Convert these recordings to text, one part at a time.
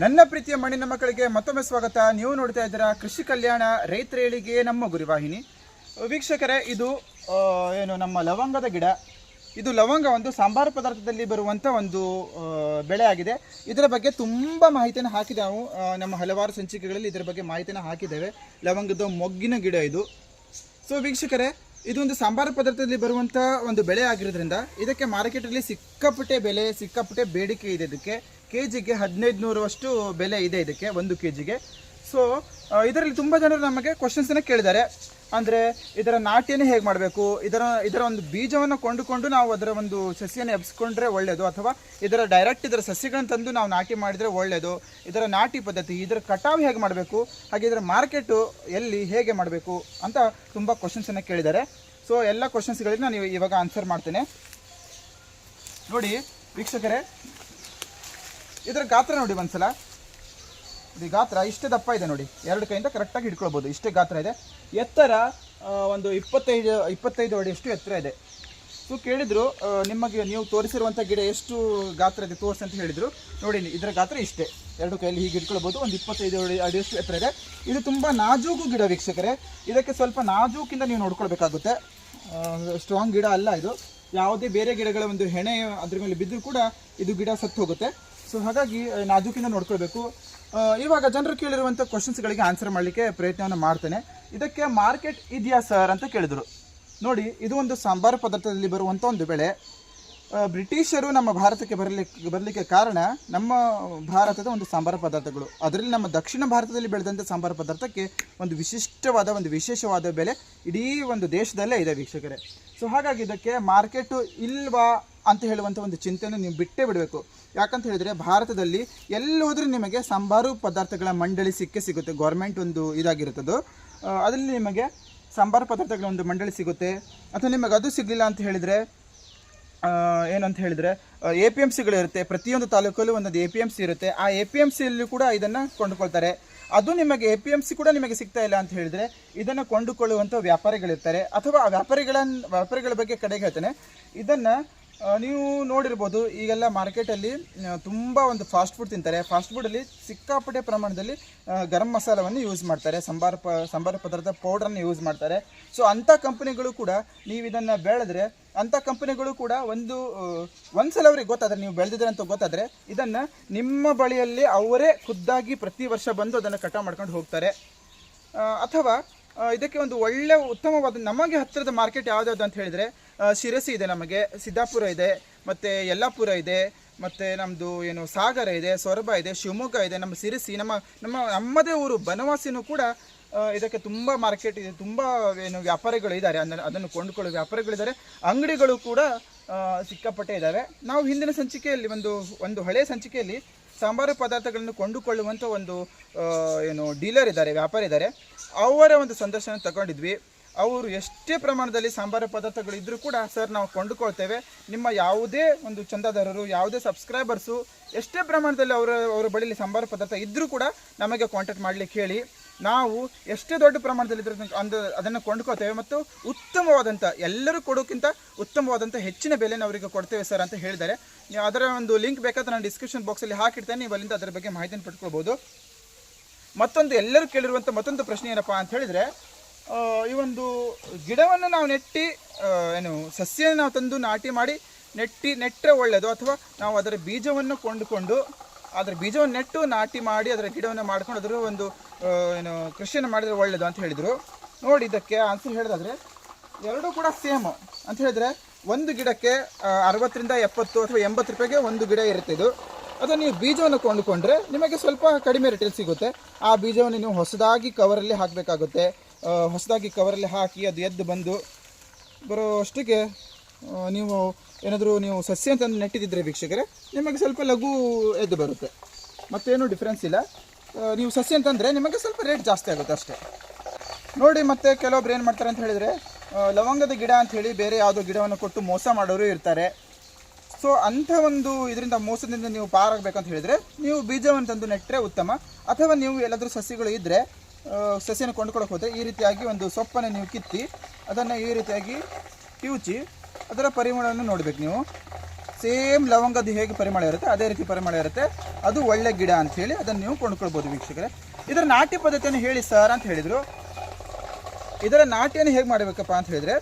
ನನ್ನ ಪ್ರೀತಿಯ ಮಣ್ಣಿನ ಮಕ್ಕಳಿಗೆ ಮತ್ತೊಮ್ಮೆ ಸ್ವಾಗತ. ನೀವು ನೋಡ್ತಾ ಇದ್ದೀರಾ ಕೃಷಿ ಕಲ್ಯಾಣ ರೈತರ ಏಳಿಗೆ ನಮ್ಮ ಗುರಿವಾಹಿನಿ. ವೀಕ್ಷಕರೇ, ಇದು ಏನು, ನಮ್ಮ ಲವಂಗದ ಗಿಡ. ಇದು ಲವಂಗ ಒಂದು ಸಾಂಬಾರ ಪದಾರ್ಥದಲ್ಲಿ ಬರುವಂಥ ಒಂದು ಬೆಳೆ ಆಗಿದೆ. ಇದರ ಬಗ್ಗೆ ತುಂಬ ಮಾಹಿತಿಯನ್ನು ಹಾಕಿದೆ ನಾವು. ನಮ್ಮ ಹಲವಾರು ಸಂಚಿಕೆಗಳಲ್ಲಿ ಇದರ ಬಗ್ಗೆ ಮಾಹಿತಿಯನ್ನು ಹಾಕಿದ್ದೇವೆ. ಲವಂಗದ ಮೊಗ್ಗಿನ ಗಿಡ ಇದು. ಸೊ ವೀಕ್ಷಕರೇ, ಇದು ಒಂದು ಸಾಂಬಾರು ಪದಾರ್ಥದಲ್ಲಿ ಬರುವಂಥ ಒಂದು ಬೆಳೆ ಆಗಿರೋದ್ರಿಂದ ಇದಕ್ಕೆ ಮಾರ್ಕೆಟಲ್ಲಿ ಸಿಕ್ಕಾಪಟ್ಟೆ ಬೆಲೆ, ಸಿಕ್ಕಾಪಟ್ಟೆ ಬೇಡಿಕೆ ಇದೆ ಇದಕ್ಕೆ. ಕೆ ಜಿಗೆ ಹದಿನೈದು ನೂರಷ್ಟು ಬೆಲೆ ಇದೆ ಇದಕ್ಕೆ, ಒಂದು ಕೆ ಜಿಗೆ ಸೊ ಇದರಲ್ಲಿ ತುಂಬ ಜನರು ನಮಗೆ ಕ್ವಶನ್ಸನ್ನು ಕೇಳಿದ್ದಾರೆ. ಅಂದರೆ, ಇದರ ನಾಟಿಯನ್ನು ಹೇಗೆ ಮಾಡಬೇಕು? ಇದರ ಇದರ ಒಂದು ಬೀಜವನ್ನು ಕೊಂಡುಕೊಂಡು ನಾವು ಅದರ ಒಂದು ಸಸಿಯನ್ನು ಎಬ್ಸ್ಕೊಂಡ್ರೆ ಒಳ್ಳೆಯದು ಅಥವಾ ಇದರ ಡೈರೆಕ್ಟ್ ಇದರ ಸಸಿಗಳನ್ನು ತಂದು ನಾವು ನಾಟಿ ಮಾಡಿದರೆ ಒಳ್ಳೆಯದು ಇದರ ನಾಟಿ ಪದ್ಧತಿ, ಇದರ ಕಟಾವು ಹೇಗೆ ಮಾಡಬೇಕು? ಹಾಗೆ ಇದರ ಮಾರ್ಕೆಟು ಎಲ್ಲಿ ಹೇಗೆ ಮಾಡಬೇಕು? ಅಂತ ತುಂಬ ಕ್ವಶನ್ಸನ್ನು ಕೇಳಿದ್ದಾರೆ. ಸೊ ಎಲ್ಲ ಕ್ವಶನ್ಸ್ಗಳಿಗೆ ನಾನು ಇವಾಗ ಆನ್ಸರ್ ಮಾಡ್ತೇನೆ. ನೋಡಿ, ವೀಕ್ಷಕರೇ ಇದರ ಗಾತ್ರ ನೋಡಿ ಒಂದ್ಸಲ ಇದು ಗಾತ್ರ ಇಷ್ಟೇ ದಪ್ಪ ಇದೆ ನೋಡಿ. ಎರಡು ಕೈಯಿಂದ ಕರೆಕ್ಟಾಗಿ ಹಿಡ್ಕೊಳ್ಬೋದು. ಇಷ್ಟೇ ಗಾತ್ರ ಇದೆ. ಎತ್ತರ ಒಂದು ಇಪ್ಪತ್ತೈದು ಇಪ್ಪತ್ತೈದು ಅಡಿಯಷ್ಟು ಎತ್ತರ ಇದೆ. ಸೊ ಕೇಳಿದ್ರು ನಿಮಗೆ ನೀವು ತೋರಿಸಿರುವಂಥ ಗಿಡ ಎಷ್ಟು ಗಾತ್ರ ಇದೆ ತೋರಿಸಿ ಅಂತ ಹೇಳಿದರು. ನೋಡಿ ಇದರ ಗಾತ್ರ ಇಷ್ಟೇ. ಎರಡು ಕೈಯಲ್ಲಿ ಹೀಗೆ ಹಿಡ್ಕೊಳ್ಬೋದು. ಒಂದು ಇಪ್ಪತ್ತೈದು ಅಡಿ, ಅಡಿಯಷ್ಟು ಎತ್ತರ ಇದೆ. ಇದು ತುಂಬ ನಾಜೂಕು ಗಿಡ ವೀಕ್ಷಕರೇ. ಇದಕ್ಕೆ ಸ್ವಲ್ಪ ನಾಜೂಕಿಂದ ನೀವು ನೋಡ್ಕೊಳ್ಬೇಕಾಗುತ್ತೆ. ಸ್ಟ್ರಾಂಗ್ ಗಿಡ ಅಲ್ಲ ಇದು. ಯಾವುದೇ ಬೇರೆ ಗಿಡಗಳ ಒಂದು ಹೆಣೆ ಅದ್ರ ಮೇಲೆ ಬಿದ್ದರೂ ಕೂಡ ಇದು ಗಿಡ ಸತ್ತು ಹೋಗುತ್ತೆ. ಸೊ ಹಾಗಾಗಿ ನಾಜೂಕಿನ ನೋಡ್ಕೊಳ್ಬೇಕು. ಇವಾಗ ಜನರು ಕೇಳಿರುವಂಥ ಕ್ವಶನ್ಸ್ಗಳಿಗೆ ಆನ್ಸರ್ ಮಾಡಲಿಕ್ಕೆ ಪ್ರಯತ್ನವನ್ನು ಮಾಡ್ತೇನೆ. ಇದಕ್ಕೆ ಮಾರ್ಕೆಟ್ ಇದೆಯಾ ಸರ್ ಅಂತ ಕೇಳಿದರು. ನೋಡಿ, ಇದು ಒಂದು ಸಾಂಬಾರು ಪದಾರ್ಥದಲ್ಲಿ ಬರುವಂಥ ಒಂದು ಬೆಳೆ. ಬ್ರಿಟಿಷರು ನಮ್ಮ ಭಾರತಕ್ಕೆ ಬರಲಿಕ್ಕೆ ಬರಲಿಕ್ಕೆ ಕಾರಣ ನಮ್ಮ ಭಾರತದ ಒಂದು ಸಾಂಬಾರು ಪದಾರ್ಥಗಳು. ಅದರಲ್ಲಿ ನಮ್ಮ ದಕ್ಷಿಣ ಭಾರತದಲ್ಲಿ ಬೆಳೆದಂಥ ಸಾಂಬಾರು ಪದಾರ್ಥಕ್ಕೆ ಒಂದು ವಿಶಿಷ್ಟವಾದ, ಒಂದು ವಿಶೇಷವಾದ ಬೆಲೆ ಇಡೀ ಒಂದು ದೇಶದಲ್ಲೇ ಇದೆ ವೀಕ್ಷಕರೇ. ಸೊ ಹಾಗಾಗಿ ಇದಕ್ಕೆ ಮಾರ್ಕೆಟು ಇಲ್ವಾ ಅಂತ ಹೇಳುವಂಥ ಒಂದು ಚಿಂತೆಯನ್ನು ನೀವು ಬಿಟ್ಟೇ ಬಿಡಬೇಕು. ಯಾಕಂತ ಹೇಳಿದರೆ ಭಾರತದಲ್ಲಿ ಎಲ್ಲಿ ಹೋದರೂ ನಿಮಗೆ ಸಂಬಾರು ಪದಾರ್ಥಗಳ ಮಂಡಳಿ ಸಿಕ್ಕೇ ಸಿಗುತ್ತೆ. ಗೌರ್ಮೆಂಟ್ ಒಂದು ಇದಾಗಿರುತ್ತದೋ. ಅದರಲ್ಲಿ ನಿಮಗೆ ಸಾಂಬಾರು ಪದಾರ್ಥಗಳ ಒಂದು ಮಂಡಳಿ ಸಿಗುತ್ತೆ. ಅಥವಾ ನಿಮಗೆ ಅದು ಸಿಗಲಿಲ್ಲ ಅಂತ ಹೇಳಿದರೆ ಏನಂತ ಹೇಳಿದರೆ ಎ ಪಿ ಎಂ ಸಿಗಳಿರುತ್ತೆ ಪ್ರತಿಯೊಂದು ತಾಲೂಕಲ್ಲೂ ಒಂದೊಂದು ಎ ಪಿ ಎಂ ಸಿ ಇರುತ್ತೆ. ಆ ಎ ಪಿ ಎಂ ಸಿಯಲ್ಲಿ ಕೂಡ ಇದನ್ನು ಕೊಂಡುಕೊಳ್ತಾರೆ. ಅದು ನಿಮಗೆ ಎ ಪಿ ಎಂ ಸಿ ಕೂಡ ನಿಮಗೆ ಸಿಗ್ತಾ ಇಲ್ಲ ಅಂತ ಹೇಳಿದರೆ ಇದನ್ನು ಕೊಂಡುಕೊಳ್ಳುವಂಥ ವ್ಯಾಪಾರಿಗಳಿರ್ತಾರೆ. ಅಥವಾ ಆ ವ್ಯಾಪಾರಿಗಳ ವ್ಯಾಪಾರಿಗಳ ಬಗ್ಗೆ ಕಡೆಗೆ ಹೇಳ್ತೇನೆ. ಇದನ್ನು ನೀವು ನೋಡಿರ್ಬೋದು, ಈಗೆಲ್ಲ ಮಾರ್ಕೆಟಲ್ಲಿ ತುಂಬ ಒಂದು ಫಾಸ್ಟ್ ಫುಡ್ ತಿಂತಾರೆ. ಫಾಸ್ಟ್ ಫುಡಲ್ಲಿ ಸಿಕ್ಕಾಪಟ್ಟೆ ಪ್ರಮಾಣದಲ್ಲಿ ಗರಂ ಮಸಾಲವನ್ನು ಯೂಸ್ ಮಾಡ್ತಾರೆ. ಸಂಬಾರ ಪ, ಸಂಬಾರ ಪದಾರ್ಥ ಪೌಡ್ರನ್ನು ಯೂಸ್ ಮಾಡ್ತಾರೆ. ಸೊ ಅಂಥ ಕಂಪನಿಗಳು ಕೂಡ ನೀವು ಇದನ್ನು ಬೆಳೆದ್ರೆ, ಅಂಥ ಕಂಪನಿಗಳು ಕೂಡ ಒಂದು ಒಂದ್ಸಲ ಅವ್ರಿಗೆ ಗೊತ್ತಾದರೆ, ನೀವು ಬೆಳೆದಿದ್ರೆ ಅಂತ ಗೊತ್ತಾದರೆ, ಇದನ್ನು ನಿಮ್ಮ ಬಳಿಯಲ್ಲಿ ಅವರೇ ಖುದ್ದಾಗಿ ಪ್ರತಿ ವರ್ಷ ಬಂದು ಅದನ್ನು ಕಟಾವು ಮಾಡ್ಕೊಂಡು ಹೋಗ್ತಾರೆ. ಅಥವಾ ಇದಕ್ಕೆ ಒಂದು ಒಳ್ಳೆಯ ಉತ್ತಮವಾದ, ನಮಗೆ ಹತ್ತಿರದ ಮಾರ್ಕೆಟ್ ಯಾವುದ್ಯಾವುದು ಅಂತ ಹೇಳಿದರೆ ಶಿರಸಿ ಇದೆ ನಮಗೆ, ಸಿದ್ದಾಪುರ ಇದೆ, ಮತ್ತು ಯಲ್ಲಾಪುರ ಇದೆ, ಮತ್ತು ನಮ್ಮದು ಏನು ಸಾಗರ ಇದೆ, ಸೊರಬ ಇದೆ, ಶಿವಮೊಗ್ಗ ಇದೆ, ನಮ್ಮ ಸಿರಸಿ ನಮ್ಮ ನಮ್ಮ, ನಮ್ಮದೇ ಊರು ಬನವಾಸಿನೂ ಕೂಡ ಇದಕ್ಕೆ ತುಂಬ ಮಾರ್ಕೆಟ್ ಇದೆ, ತುಂಬ ಏನು ವ್ಯಾಪಾರಿಗಳು ಇದ್ದಾರೆ ಅಂದರೆ ಅದನ್ನು ಕೊಂಡುಕೊಳ್ಳೋ ವ್ಯಾಪಾರಿಗಳಿದ್ದಾರೆ ಅಂಗಡಿಗಳು ಕೂಡ ಸಿಕ್ಕಾಪಟ್ಟೆ ಇದ್ದಾವೆ. ನಾವು ಹಿಂದಿನ ಸಂಚಿಕೆಯಲ್ಲಿ ಒಂದು ಒಂದು ಹಳೆಯ ಸಂಚಿಕೆಯಲ್ಲಿ ಸಾಂಬಾರು ಪದಾರ್ಥಗಳನ್ನು ಕೊಂಡುಕೊಳ್ಳುವಂಥ ಒಂದು ಏನು ಡೀಲರ್ ಇದ್ದಾರೆ, ವ್ಯಾಪಾರಿ ಇದ್ದಾರೆ. ಅವರ ಒಂದು ಸಂದರ್ಶನ ತಗೊಂಡಿದ್ವಿ. ಅವರು ಎಷ್ಟೇ ಪ್ರಮಾಣದಲ್ಲಿ ಸಾಂಬಾರ ಪದಾರ್ಥಗಳು ಇದ್ದರೂ ಕೂಡ ಸರ್ ನಾವು ಕೊಂಡುಕೊಳ್ತೇವೆ. ನಿಮ್ಮ ಯಾವುದೇ ಒಂದು ಚಂದಾದಾರರು, ಯಾವುದೇ ಸಬ್ಸ್ಕ್ರೈಬರ್ಸು ಎಷ್ಟೇ ಪ್ರಮಾಣದಲ್ಲಿ ಅವರ ಅವರ ಬಳಿಯಲ್ಲಿ ಸಾಂಬಾರು ಪದಾರ್ಥ ಇದ್ದರೂ ಕೂಡ ನಮಗೆ ಕಾಂಟ್ಯಾಕ್ಟ್ ಮಾಡಲಿಕ್ಕೆ ಹೇಳಿ. ನಾವು ಎಷ್ಟೇ ದೊಡ್ಡ ಪ್ರಮಾಣದಲ್ಲಿ ಇದ್ರ ಅಂದ, ಅದನ್ನು ಕೊಂಡ್ಕೋತೇವೆ ಮತ್ತು ಉತ್ತಮವಾದಂಥ, ಎಲ್ಲರೂ ಕೊಡೋಕ್ಕಿಂತ ಉತ್ತಮವಾದಂಥ ಹೆಚ್ಚಿನ ಬೆಲೆನ ಅವರಿಗೆ ಕೊಡ್ತೇವೆ ಸರ್ ಅಂತ ಹೇಳಿದ್ದಾರೆ. ಅದರ ಒಂದು ಲಿಂಕ್ ಬೇಕಾದ್ರೆ ನಾನು ಡಿಸ್ಕ್ರಿಪ್ಷನ್ ಬಾಕ್ಸಲ್ಲಿ ಹಾಕಿರ್ತೇನೆ ನೀವು ಅಲ್ಲಿಂದ ಅದರ ಬಗ್ಗೆ ಮಾಹಿತಿಯನ್ನು ಪಡ್ಕೊಳ್ಬೋದು. ಮತ್ತೊಂದು ಎಲ್ಲರೂ ಕೇಳಿರುವಂಥ ಮತ್ತೊಂದು ಪ್ರಶ್ನೆ ಏನಪ್ಪ ಅಂತ ಹೇಳಿದರೆ ಈ ಒಂದು ಗಿಡವನ್ನು ನಾವು ನೆಟ್ಟಿ ಏನು, ಸಸ್ಯನ ನಾವು ತಂದು ನಾಟಿ ಮಾಡಿ ನೆಟ್ಟಿ ನೆಟ್ಟರೆ ಒಳ್ಳೆಯದು ಅಥವಾ ನಾವು ಅದರ ಬೀಜವನ್ನು ಕೊಂಡುಕೊಂಡು ಅದರ ಬೀಜವನ್ನು ನೆಟ್ಟು ನಾಟಿ ಮಾಡಿ ಅದರ ಗಿಡವನ್ನು ಮಾಡ್ಕೊಂಡು ಅದರ ಒಂದು ಏನು, ಕೃಷಿಯನ್ನು ಮಾಡಿದರೆ ಒಳ್ಳೆಯದು ಅಂತ ಹೇಳಿದರು. ನೋಡಿ ಇದಕ್ಕೆ ಆನ್ಸರ್ ಹೇಳೋದಾದರೆ, ಎರಡೂ ಕೂಡ ಸೇಮ್ ಅಂತ ಹೇಳಿದರೆ ಒಂದು ಗಿಡಕ್ಕೆ ಅರವತ್ತರಿಂದ ಎಪ್ಪತ್ತು ಅಥವಾ ಎಂಬತ್ತು ರೂಪಾಯಿಗೆ ಒಂದು ಗಿಡ ಇರುತ್ತೆ ಇದು. ಅದು ನೀವು ಬೀಜವನ್ನು ಕೊಂಡುಕೊಂಡ್ರೆ ನಿಮಗೆ ಸ್ವಲ್ಪ ಕಡಿಮೆ ರೇಟಲ್ಲಿ ಸಿಗುತ್ತೆ. ಆ ಬೀಜವನ್ನು ನೀವು ಹೊಸದಾಗಿ ಕವರಲ್ಲಿ ಹಾಕಬೇಕಾಗುತ್ತೆ. ಹೊಸದಾಗಿ ಕವರಲ್ಲಿ ಹಾಕಿ ಅದು ಎದ್ದು ಬಂದು ಬರೋ ಅಷ್ಟಿಗೆ ನೀವು ಏನಾದರೂ ನೀವು ಸಸ್ಯ ಅಂತಂದು ನೆಟ್ಟಿದ್ದರೆ ವೀಕ್ಷಕರೇ, ನಿಮಗೆ ಸ್ವಲ್ಪ ಲಘು ಎದ್ದು ಬರುತ್ತೆ. ಮತ್ತೇನು ಡಿಫ್ರೆನ್ಸ್ ಇಲ್ಲ. ನೀವು ಸಸ್ಯ ಅಂತಂದರೆ ನಿಮಗೆ ಸ್ವಲ್ಪ ರೇಟ್ ಜಾಸ್ತಿ ಆಗುತ್ತೆ ಅಷ್ಟೇ. ನೋಡಿ ಮತ್ತೆ ಕೆಲವೊಬ್ರು ಏನು ಮಾಡ್ತಾರೆ ಅಂತ ಹೇಳಿದರೆ ಲವಂಗದ ಗಿಡ ಅಂತ ಹೇಳಿ ಬೇರೆ ಯಾವುದೋ ಗಿಡವನ್ನು ಕೊಟ್ಟು ಮೋಸ ಮಾಡೋರು ಇರ್ತಾರೆ. ಸೊ ಅಂಥ ಒಂದು ಇದರಿಂದ ಮೋಸದಿಂದ ನೀವು ಪಾರಾಗಬೇಕಂತ ಹೇಳಿದರೆ, ನೀವು ಬೀಜವನ್ನು ತಂದು ನೆಟ್ಟರೆ ಉತ್ತಮ. ಅಥವಾ ನೀವು ಎಲ್ಲಾದರೂ ಸಸಿಗಳು ಇದ್ದರೆ ಸಸಿನ ಕೊಂಡ್ಕೊಳಕ್ಕೆ ಹೋದರೆ ಈ ರೀತಿಯಾಗಿ ಒಂದು ಸೊಪ್ಪನ್ನು ನೀವು ಕಿತ್ತಿ ಅದನ್ನು ಈ ರೀತಿಯಾಗಿ ಕಿವುಚಿ ಅದರ ಪರಿಮಳವನ್ನು ನೋಡಬೇಕು ನೀವು. ಸೇಮ್ ಲವಂಗದ ಹೇಗೆ ಪರಿಮಳ ಇರುತ್ತೆ, ಅದೇ ರೀತಿ ಪರಿಮಳ ಇರುತ್ತೆ. ಅದು ಒಳ್ಳೆ ಗಿಡ ಅಂತ ಹೇಳಿ ಅದನ್ನು ನೀವು ಕೊಂಡ್ಕೊಳ್ಬೋದು ವೀಕ್ಷಕರೇ. ಇದರ ನಾಟಿ ಪದ್ಧತಿಯನ್ನು ಹೇಳಿ ಸರ್ ಅಂತ ಹೇಳಿದರು. ಇದರ ನಾಟಿಯನ್ನು ಹೇಗೆ ಮಾಡಬೇಕಪ್ಪ ಅಂತ ಹೇಳಿದರೆ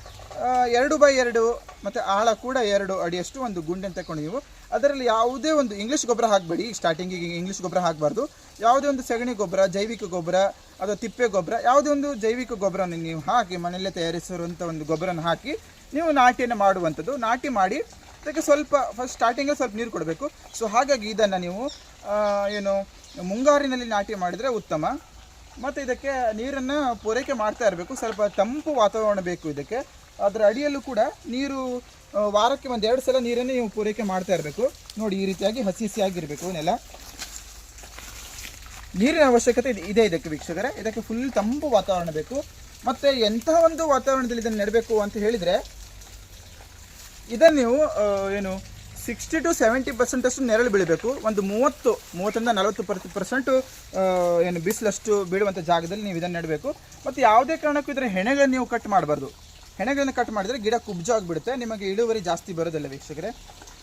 ಎರಡು ಬೈ ಎರಡು ಮತ್ತು ಆಳ ಕೂಡ ಎರಡು ಅಡಿಯಷ್ಟು ಒಂದು ಗುಂಡೆನ ತಗೊಂಡು ನೀವು ಅದರಲ್ಲಿ ಯಾವುದೇ ಒಂದು ಇಂಗ್ಲೀಷ್ ಗೊಬ್ಬರ ಹಾಕಬೇಡಿ. ಸ್ಟಾರ್ಟಿಂಗಿಗೆ ಇಂಗ್ಲೀಷ್ ಗೊಬ್ಬರ ಹಾಕಬಾರ್ದು. ಯಾವುದೇ ಒಂದು ಸಗಣಿ ಗೊಬ್ಬರ, ಜೈವಿಕ ಗೊಬ್ಬರ ಅಥವಾ ತಿಪ್ಪೆ ಗೊಬ್ಬರ, ಯಾವುದೇ ಒಂದು ಜೈವಿಕ ಗೊಬ್ಬರವನ್ನು ನೀವು ಹಾಕಿ, ಮನೆಯಲ್ಲೇ ತಯಾರಿಸಿರುವಂಥ ಒಂದು ಗೊಬ್ಬರನ ಹಾಕಿ, ನೀವು ನಾಟಿಯನ್ನು ಮಾಡುವಂಥದ್ದು. ನಾಟಿ ಮಾಡಿ, ಅದಕ್ಕೆ ಸ್ವಲ್ಪ ಫಸ್ಟ್ ಸ್ಟಾರ್ಟಿಂಗಲ್ಲಿ ಸ್ವಲ್ಪ ನೀರು ಕೊಡಬೇಕು. ಸೊ ಹಾಗಾಗಿ ಇದನ್ನು ನೀವು ಏನು, ಮುಂಗಾರಿನಲ್ಲಿ ನಾಟಿ ಮಾಡಿದರೆ ಉತ್ತಮ. ಮತ್ತು ಇದಕ್ಕೆ ನೀರನ್ನು ಪೂರೈಕೆ ಮಾಡ್ತಾ ಇರಬೇಕು. ಸ್ವಲ್ಪ ತಂಪು ವಾತಾವರಣ ಬೇಕು ಇದಕ್ಕೆ. ಅದರ ಅಡಿಯಲ್ಲೂ ಕೂಡ ನೀರು ವಾರಕ್ಕೆ ಒಂದು ಎರಡು ಸಲ ನೀರನ್ನು ನೀವು ಪೂರೈಕೆ ಮಾಡ್ತಾ ಇರಬೇಕು. ನೋಡಿ, ಈ ರೀತಿಯಾಗಿ ಹಸಿ ಹಸಿಯಾಗಿರಬೇಕು ನೆಲ. ನೀರಿನ ಅವಶ್ಯಕತೆ ಇದೆ- ಇದೆ ಇದಕ್ಕೆ ವೀಕ್ಷಕರೇ. ಇದಕ್ಕೆ ಫುಲ್ ತಂಪು ವಾತಾವರಣ ಬೇಕು. ಮತ್ತು ಎಂಥ ಒಂದು ವಾತಾವರಣದಲ್ಲಿ ಇದನ್ನು ನೆಡಬೇಕು ಅಂತ ಹೇಳಿದರೆ, ಇದನ್ನು ನೀವು ಏನು ಸಿಕ್ಸ್ಟಿ ಟು ಸೆವೆಂಟಿ ಪರ್ಸೆಂಟಷ್ಟು ನೆರಳು ಬೀಳಬೇಕು. ಒಂದು ಮೂವತ್ತು, ಮೂವತ್ತರಿಂದ ನಲವತ್ತು ಪರ್ ಪರ್ಸೆಂಟು ಏನು, ಬಿಸಿಲಷ್ಟು ಬೀಳುವಂಥ ಜಾಗದಲ್ಲಿ ನೀವು ಇದನ್ನು ನೆಡಬೇಕು. ಮತ್ತು ಯಾವುದೇ ಕಾರಣಕ್ಕೂ ಇದರ ಹೆಣೆಗಳನ್ನು ನೀವು ಕಟ್ ಮಾಡಬಾರ್ದು. ಹೆಣೆಗಳನ್ನು ಕಟ್ ಮಾಡಿದರೆ ಗಿಡ ಕುಬ್ಜಾಗ್ಬಿಡುತ್ತೆ ನಿಮಗೆ ಇಳುವರಿ ಜಾಸ್ತಿ ಬರೋದಿಲ್ಲ ವೀಕ್ಷಕರೇ.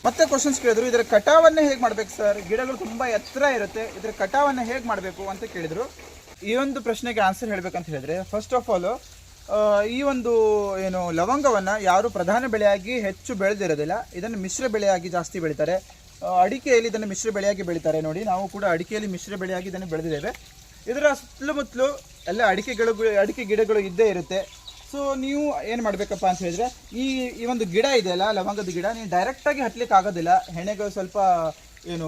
ಮತ್ತೆ ಕ್ವಶನ್ಸ್ ಕೇಳಿದ್ರು, ಇದರ ಕಟಾವನ್ನು ಹೇಗೆ ಮಾಡಬೇಕು ಸರ್ ಗಿಡಗಳು ತುಂಬ ಎತ್ತರ ಇರುತ್ತೆ, ಇದರ ಕಟಾವನ್ನು ಹೇಗೆ ಮಾಡಬೇಕು ಅಂತ ಕೇಳಿದರು. ಈ ಒಂದು ಪ್ರಶ್ನೆಗೆ ಆನ್ಸರ್ ಹೇಳಬೇಕಂತ ಹೇಳಿದ್ರೆ ಫಸ್ಟ್ ಆಫ್ ಆಲ್ ಈ ಒಂದು, ಏನು, ಲವಂಗವನ್ನು ಯಾರು ಪ್ರಧಾನ ಬೆಳೆಯಾಗಿ ಹೆಚ್ಚು ಬೆಳೆದಿರೋದಿಲ್ಲ, ಇದನ್ನು ಮಿಶ್ರ ಬೆಳೆಯಾಗಿ ಜಾಸ್ತಿ ಬೆಳೀತಾರೆ. ಅಡಿಕೆಯಲ್ಲಿ ಇದನ್ನು ಮಿಶ್ರ ಬೆಳೆಯಾಗಿ ಬೆಳೀತಾರೆ ನೋಡಿ, ನಾವು ಕೂಡ ಅಡಿಕೆಯಲ್ಲಿ ಮಿಶ್ರ ಬೆಳೆಯಾಗಿ ಇದನ್ನು ಬೆಳೆದಿದ್ದೇವೆ. ಇದರ ಸುತ್ತಲುಮುತ್ತಲು ಎಲ್ಲ ಅಡಿಕೆ ಗಿಡಗಳು ಅಡಿಕೆ ಗಿಡಗಳು ಇದ್ದೇ ಇರುತ್ತೆ. ಸೊ ನೀವು ಏನು ಮಾಡಬೇಕಪ್ಪ ಅಂತ ಹೇಳಿದ್ರೆ, ಈ ಈ ಒಂದು ಗಿಡ ಇದೆಯಲ್ಲ ಲವಂಗದ ಗಿಡ, ನೀವು ಡೈರೆಕ್ಟಾಗಿ ಹತ್ಲಿಕ್ಕೆ ಆಗೋದಿಲ್ಲ. ಹೆಣೆಗಳು ಸ್ವಲ್ಪ, ಏನು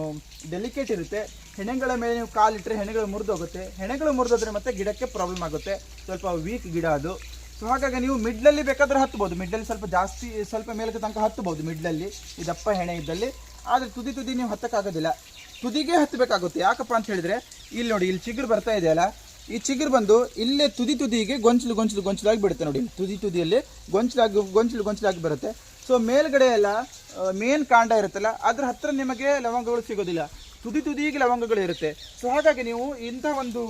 ಡೆಲಿಕೇಟ್ ಇರುತ್ತೆ. ಹೆಣೆಗಳ ಮೇಲೆ ನೀವು ಕಾಲಿಟ್ಟರೆ ಹೆಣೆಗಳು ಮುರಿದೋಗುತ್ತೆ ಹೆಣೆಗಳು ಮುರಿದೋದ್ರೆ ಮತ್ತೆ ಗಿಡಕ್ಕೆ ಪ್ರಾಬ್ಲಮ್ ಆಗುತ್ತೆ. ಸ್ವಲ್ಪ ವೀಕ್ ಗಿಡ ಅದು. ಸೊ ಹಾಗಾಗಿ ನೀವು ಮಿಡ್ಲಲ್ಲಿ ಬೇಕಾದ್ರೆ ಹತ್ಬೋದು. ಮಿಡ್ಲಲ್ಲಿ ಸ್ವಲ್ಪ ಜಾಸ್ತಿ, ಸ್ವಲ್ಪ ಮೇಲಕ್ಕೆ ತನಕ ಹತ್ಬೋದು ಮಿಡ್ಲಲ್ಲಿ ಇದಪ್ಪ ದಪ್ಪ ಹೆಣೆ ಇದ್ದಲ್ಲಿ. ಆದರೆ ತುದಿ ತುದಿ ನೀವು ಹತ್ತಕ್ಕಾಗೋದಿಲ್ಲ. ತುದಿಗೆ ಹತ್ತಬೇಕಾಗುತ್ತೆ ಯಾಕಪ್ಪ ಅಂತ ಹೇಳಿದ್ರೆ, ಇಲ್ಲಿ ನೋಡಿ, ಇಲ್ಲಿ ಚಿಗುರು ಬರ್ತಾ ಇದೆಯಲ್ಲ ಈ ಚಿಗುರು ಬಂದು ಇಲ್ಲೇ ತುದಿ ತುದಿಗೆ ಗೊಂಚಲು ಗೊಂಚಲು ಗೊಂಚಲಾಗಿ ಬಿಡುತ್ತೆ ನೋಡಿ. ತುದಿ ತುದಿಯಲ್ಲಿ ಗೊಂಚಲಾಗಿ, ಗೊಂಚಲು ಗೊಂಚಲಾಗಿ ಬರುತ್ತೆ. ಸೊ ಮೇಲ್ಗಡೆ ಎಲ್ಲ ಮೇನ್ ಕಾಂಡ ಇರುತ್ತಲ್ಲ, ಅದ್ರ ಹತ್ರ ನಿಮಗೆ ಲವಂಗಗಳು ಸಿಗೋದಿಲ್ಲ. ತುದಿ ತುದಿಗೆ ಲವಂಗಗಳು ಇರುತ್ತೆ. ಸೊ ಹಾಗಾಗಿ ನೀವು ಇಂಥ ಒಂದು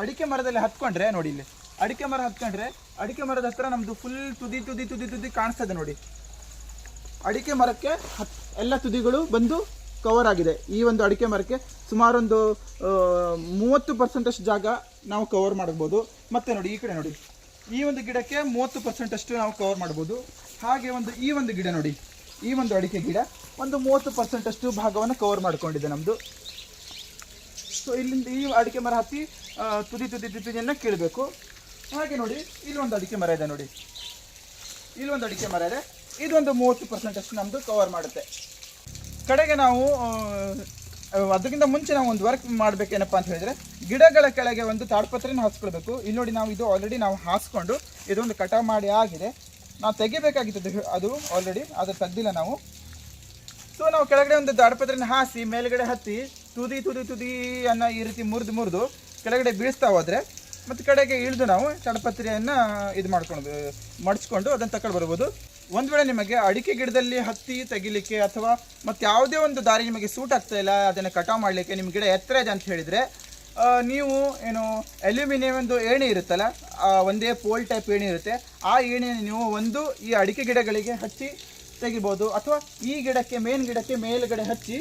ಅಡಿಕೆ ಮರದಲ್ಲಿ ಹತ್ಕೊಂಡ್ರೆ ನೋಡಿ ಇಲ್ಲಿ. ಅಡಿಕೆ ಮರ ಹತ್ಕೊಂಡ್ರೆ, ಅಡಿಕೆ ಮರದ ಹತ್ರ ನಮ್ಮದು ಫುಲ್ ತುದಿ ತುದಿ ತುದಿ ತುದಿ ಕಾಣಿಸ್ತದೆ ನೋಡಿ. ಅಡಿಕೆ ಮರಕ್ಕೆ ಹತ್, ಎಲ್ಲ ತುದಿಗಳು ಬಂದು ಕವರ್ ಆಗಿದೆ. ಈ ಒಂದು ಅಡಿಕೆ ಮರಕ್ಕೆ ಸುಮಾರೊಂದು ಮೂವತ್ತು ಪರ್ಸೆಂಟಷ್ಟು ಜಾಗ ನಾವು ಕವರ್ ಮಾಡ್ಬೋದು ಮತ್ತೆ ನೋಡಿ, ಈ ಕಡೆ ನೋಡಿ. ಈ ಒಂದು ಗಿಡಕ್ಕೆ ಮೂವತ್ತು ಪರ್ಸೆಂಟಷ್ಟು ನಾವು ಕವರ್ ಮಾಡ್ಬೋದು ಹಾಗೆ ಒಂದು, ಈ ಒಂದು ಗಿಡ ನೋಡಿ. ಈ ಒಂದು ಅಡಿಕೆ ಗಿಡ ಒಂದು ಮೂವತ್ತು ಪರ್ಸೆಂಟಷ್ಟು ಭಾಗವನ್ನು ಕವರ್ ಮಾಡಿಕೊಂಡಿದೆ ನಮ್ಮದು ಸೊ ಇಲ್ಲಿಂದ ಈ ಅಡಿಕೆ ಮರ ಹತ್ತಿ ತುದಿ ತುದಿ ತುದಿಯನ್ನು ಕೀಳಬೇಕು. ಹಾಗೆ ನೋಡಿ, ಇಲ್ಲಿ ಒಂದು ಅಡಿಕೆ ಮರ ಇದೆ ನೋಡಿ. ಇಲ್ಲಿ ಒಂದು ಅಡಿಕೆ ಮರ ಇದೆ. ಇದೊಂದು ಮೂವತ್ತು ಪರ್ಸೆಂಟ್ ಅಷ್ಟು ನಮ್ಮದು ಕವರ್ ಮಾಡುತ್ತೆ. ಕಡೆಗೆ ನಾವು ಅದಕ್ಕಿಂತ ಮುಂಚೆ ನಾವು ಒಂದು ವರ್ಕ್ ಮಾಡಬೇಕೇನಪ್ಪ ಅಂತ ಹೇಳಿದ್ರೆ ಗಿಡಗಳ ಕೆಳಗೆ ಒಂದು ತಾಡ್ಪತ್ರೆನ ಹಾಸ್ಕೊಳ್ಬೇಕು. ಇಲ್ಲಿ ನೋಡಿ ನಾವು ಇದು ಆಲ್ರೆಡಿ ನಾವು ಹಾಸ್ಕೊಂಡು ಇದೊಂದು ಕಟಾವ್ ಮಾಡಿ ಆಗಿದೆ. ನಾವು ತೆಗಿಬೇಕಾಗಿತ್ತು ಅದು- ಆಲ್ರೆಡಿ ಅದು ತೆಗ್ದಿಲ್ಲ ನಾವು. ಸೊ ನಾವು ಕೆಳಗಡೆ ಒಂದು ದಾಡಪತ್ರೆನ ಹಾಸಿ, ಮೇಲ್ಗಡೆ ಹತ್ತಿ, ತುದಿ ತುದಿ ತುದಿ ಅನ್ನ ಈ ರೀತಿ ಮುರಿದು ಮುರಿದು ಕೆಳಗಡೆ ಬೀಳಿಸ್ತಾ ಹೋದರೆ, ಮತ್ತು ಕಡೆಗೆ ಇಳಿದು ನಾವು ತಡಪತ್ರೆಯನ್ನು ಇದು ಮಾಡ್ಕೊಂಡು ಮಡಿಸ್ಕೊಂಡು ಅದನ್ನು ತಕೊಂಡು ಬರ್ಬೋದು. ಒಂದು ವೇಳೆ ನಿಮಗೆ ಅಡಿಕೆ ಗಿಡದಲ್ಲಿ ಹತ್ತಿ ತೆಗಿಲಿಕ್ಕೆ ಅಥವಾ ಮತ್ತು ಯಾವುದೇ ಒಂದು ದಾರಿ ನಿಮಗೆ ಸೂಟ್ ಆಗ್ತಾ ಇಲ್ಲ, ಅದನ್ನು ಕಟಾವ್ ಮಾಡಲಿಕ್ಕೆ ನಿಮ್ಮ ಗಿಡ ಎತ್ತರ ಇದೆ ಅಂತ ಹೇಳಿದರೆ ನೀವು ಏನು ಅಲ್ಯೂಮಿನಿಯಂ ಒಂದು ಏಣಿ ಇರುತ್ತಲ್ಲ ಒಂದೇ ಪೋಲ್ ಟೈಪ್ ಏಣಿ ಇರುತ್ತೆ, ಆ ಏಣಿಯನ್ನು ನೀವು ಒಂದು ಈ ಅಡಿಕೆ ಗಿಡಗಳಿಗೆ ಹಚ್ಚಿ ತೆಗಿಬೋದು, ಅಥವಾ ಈ ಗಿಡಕ್ಕೆ, ಮೇನ್ ಗಿಡಕ್ಕೆ ಮೇಲುಗಡೆ ಹಚ್ಚಿ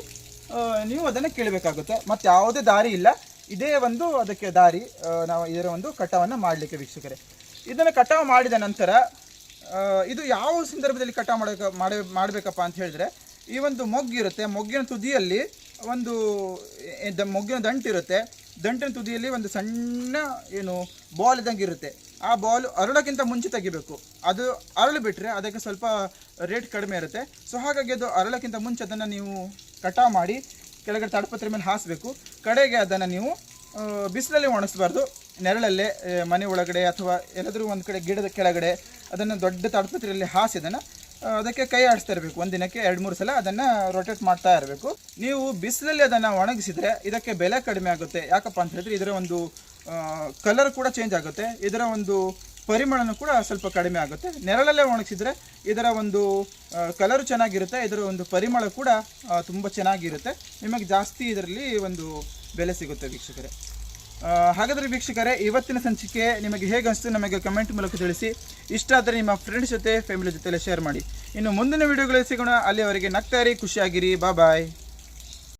ನೀವು ಅದನ್ನು ಕೇಳಬೇಕಾಗುತ್ತೆ. ಮತ್ತು ಯಾವುದೇ ದಾರಿ ಇಲ್ಲ. ಇದೇ ಒಂದು ಅದಕ್ಕೆ ದಾರಿ ನಾವು ಇದರ ಒಂದು ಕಟಾವನ್ನು ಮಾಡಲಿಕ್ಕೆ ವೀಕ್ಷಕರೇ. ಇದನ್ನು ಕಟಾವು ಮಾಡಿದ ನಂತರ ಇದು ಯಾವ ಸಂದರ್ಭದಲ್ಲಿ ಕಟಾವು ಮಾಡ ಮಾಡಿ, ಮಾಡಬೇಕಪ್ಪ ಅಂತ ಹೇಳಿದ್ರೆ, ಈ ಒಂದು ಮೊಗ್ಗಿರುತ್ತೆ. ಮೊಗ್ಗಿನ ತುದಿಯಲ್ಲಿ ಒಂದು ಮೊಗ್ಗಿನ ದಂಟಿರುತ್ತೆ. ದಂಟಿನ ತುದಿಯಲ್ಲಿ ಒಂದು ಸಣ್ಣ ಏನು ಬಾಲ್ ಇದ್ದಂಗೆ ಇರುತ್ತೆ. ಆ ಬಾಲ್ ಅರಳೋಕ್ಕಿಂತ ಮುಂಚೆ ತೆಗಿಬೇಕು. ಅದು ಅರಳು ಬಿಟ್ಟರೆ ಅದಕ್ಕೆ ಸ್ವಲ್ಪ ರೇಟ್ ಕಡಿಮೆ ಇರುತ್ತೆ. ಸೊ ಹಾಗಾಗಿ ಅದು ಅರಳೋಕ್ಕಿಂತ ಮುಂಚೆ ಅದನ್ನು ನೀವು ಕಟಾವು ಮಾಡಿ ಕೆಳಗಡೆ ತಡಪತ್ರೆ ಮೇಲೆ ಹಾಸಬೇಕು. ಕಡೆಗೆ ಅದನ್ನು ನೀವು ಬಿಸಿಲಲ್ಲಿ ಒಣಗಿಸ್ಬಾರ್ದು ನೆರಳಲ್ಲೇ ಮನೆ ಒಳಗಡೆ ಅಥವಾ ಎಲ್ಲಾದರೂ ಒಂದು ಕಡೆ ಗಿಡದ ಕೆಳಗಡೆ ಅದನ್ನು ದೊಡ್ಡ ತಡಪತ್ರೆಯಲ್ಲಿ ಹಾಸಿ ಅದನ್ನು ಅದಕ್ಕೆ ಕೈ ಆಡಿಸ್ತಾ ಇರಬೇಕು. ಒಂದಿನಕ್ಕೆ ಎರಡು ಮೂರು ಸಲ ಅದನ್ನು ರೊಟೇಟ್ ಮಾಡ್ತಾ ಇರಬೇಕು. ನೀವು ಬಿಸಿಲಲ್ಲಿ ಅದನ್ನು ಒಣಗಿಸಿದರೆ ಇದಕ್ಕೆ ಬೆಲೆ ಕಡಿಮೆ ಆಗುತ್ತೆ. ಯಾಕಪ್ಪ ಅಂತ ಹೇಳಿದ್ರೆ ಇದರ ಒಂದು ಕಲರ್ ಕೂಡ ಚೇಂಜ್ ಆಗುತ್ತೆ. ಇದರ ಒಂದು ಪರಿಮಳನೂ ಕೂಡ ಸ್ವಲ್ಪ ಕಡಿಮೆ ಆಗುತ್ತೆ. ನೆರಳಲ್ಲೇ ಒಣಗಿಸಿದರೆ ಇದರ ಒಂದು ಕಲರು ಚೆನ್ನಾಗಿರುತ್ತೆ. ಇದರ ಒಂದು ಪರಿಮಳ ಕೂಡ ತುಂಬ ಚೆನ್ನಾಗಿರುತ್ತೆ. ನಿಮಗೆ ಜಾಸ್ತಿ ಇದರಲ್ಲಿ ಒಂದು ಬೆಲೆ ಸಿಗುತ್ತೆ ವೀಕ್ಷಕರೇ. ಹಾಗಾದರೆ ವೀಕ್ಷಕರೇ, ಇವತ್ತಿನ ಸಂಚಿಕೆ ನಿಮಗೆ ಹೇಗೆ ಅನಿಸ್ತು ನಮಗೆ ಕಮೆಂಟ್ ಮೂಲಕ ತಿಳಿಸಿ. ಇಷ್ಟ ಆದರೆ ನಿಮ್ಮ ಫ್ರೆಂಡ್ಸ್ ಜೊತೆ ಫ್ಯಾಮಿಲಿ ಜೊತೆ ಶೇರ್ ಮಾಡಿ. ಇನ್ನು ಮುಂದಿನ ವೀಡಿಯೋಗಳಲ್ಲಿ ಸಿಗೋಣ. ಅಲ್ಲಿವರೆಗೆ ನಗ್ತಾ ಇರಿ, ಖುಷಿಯಾಗಿರಿ. ಬಾ ಬಾಯ್